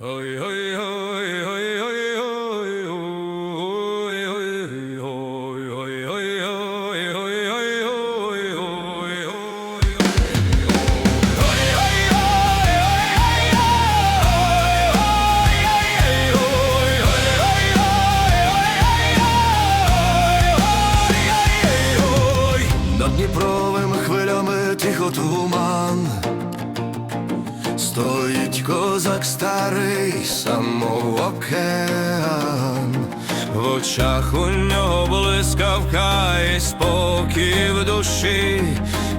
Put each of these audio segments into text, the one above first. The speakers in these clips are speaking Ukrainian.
Ой, ой, ой, ой, ой, ой, ой, ой, ой, ой, ой, ой, ой, ой, ой, ой, ой. Над хвилями тихо туман Стоїть козак старий, самов океан В очах у нього блискавка і спокій в душі.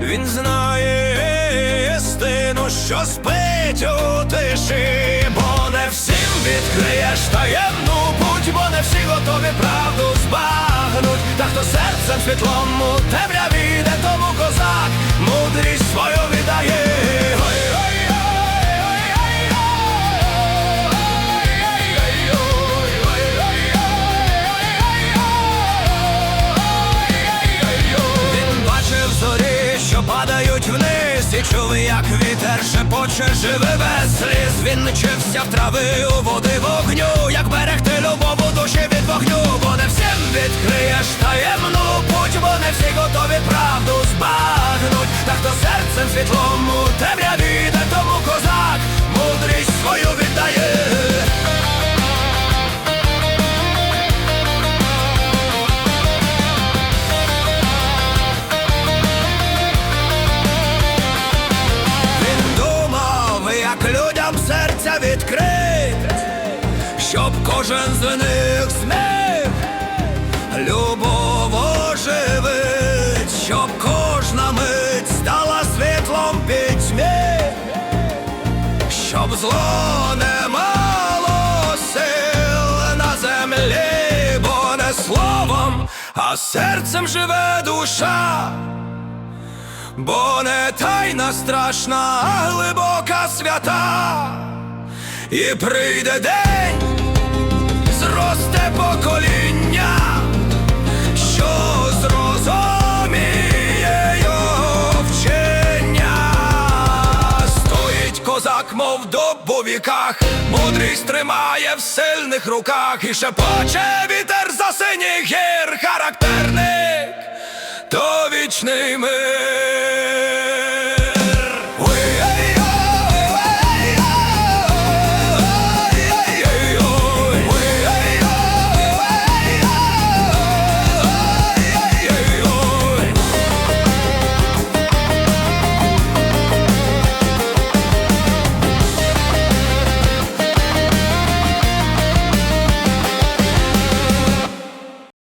Він знає істину, що спить у тиші, бо не всім відкриєш таємну путь, бо не всі готові правду збагнуть. Та хто серцем світлом у темряві, де тому козак мудрість свою падають вниз, і чув, як вітер шепоче, живе без сліз. Він мчився в трави у води вогню, як берегти любов у душі від вогню, бо не всім відкриєш таємну путь, бо не всі готові правду збагнуть. Та хто серцем світлом у темряві, де тому серця відкрить, щоб кожен з них зміг. Любов оживить, щоб кожна мить стала світлом пітьмі, щоб зло не мало сил на землі, бо не словом, а серцем живе душа. Бо не тайна страшна, а глибока свята, і прийде день, зросте покоління, що зрозуміє його вчення. Стоїть козак, мов у віках, мудрість тримає в сильних руках, і шепоче вітер за синіх гір, характерник то вічний мир.